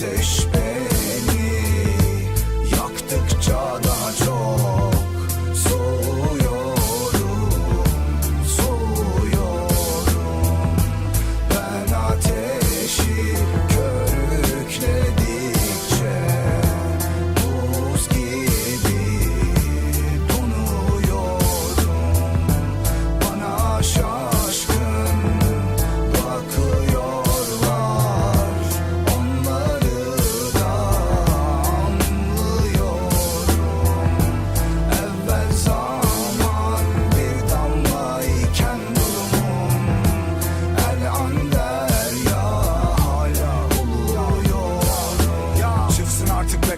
ateş be.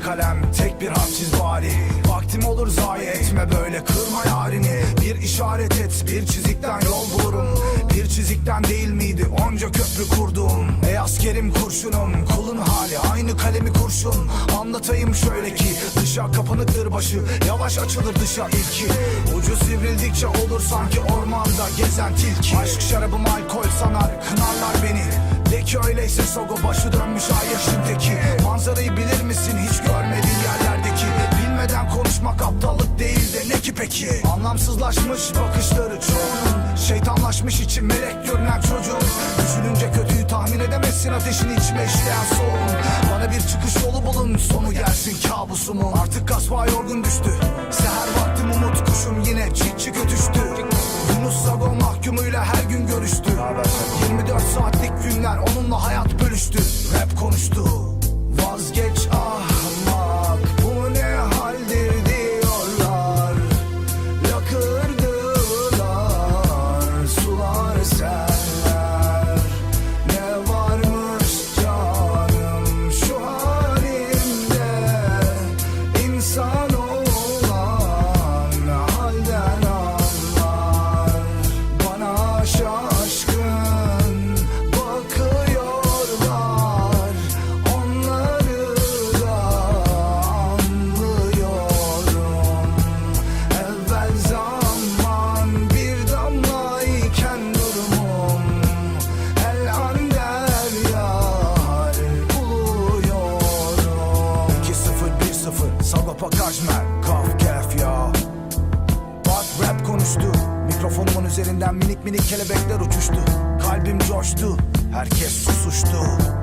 kalem Tek bir hapsiz bari Vaktim olur zayi etme böyle kırma yarini. Bir işaret et bir çizikten yol bulurum. Bir çizikten değil miydi onca köprü kurdum. Ey askerim kurşunum kulun hali aynı kalemi kurşun. Anlatayım şöyle ki dışa kapanıktır başı Yavaş açılır dışa ilki. Ucu sivrildikçe olur sanki ormanda gezen tilki. Aşk şarabım alkol sanar kınarlar beni de ki öyleyse Sogo başı dönmüş ay yaşın teki Manzarayı bilir misin? Hiç görmediğin yerlerdeki. Bilmeden konuşmak aptallık değil de ne ki peki? Anlamsızlaşmış bakışları çoğunun. Şeytanlaşmış için melek görünen çocuğun. Düşününce kötüyü tahmin edemezsin ateşini içime işleyen soğun. Bana bir çıkış yolu bulun sonu gelsin kabusumun. Artık kasva yorgun düştü. Seher vaktim umut kuşum yine çik çik ötüştü Yunus Sago mahkumuyla her gün görüştü. 24 günler onunla hayat bölüştü. Rap konuştu. Vazgeç konuştu. Mikrofonumun üzerinden minik minik kelebekler uçuştu. Kalbim coştu. Herkes susuştu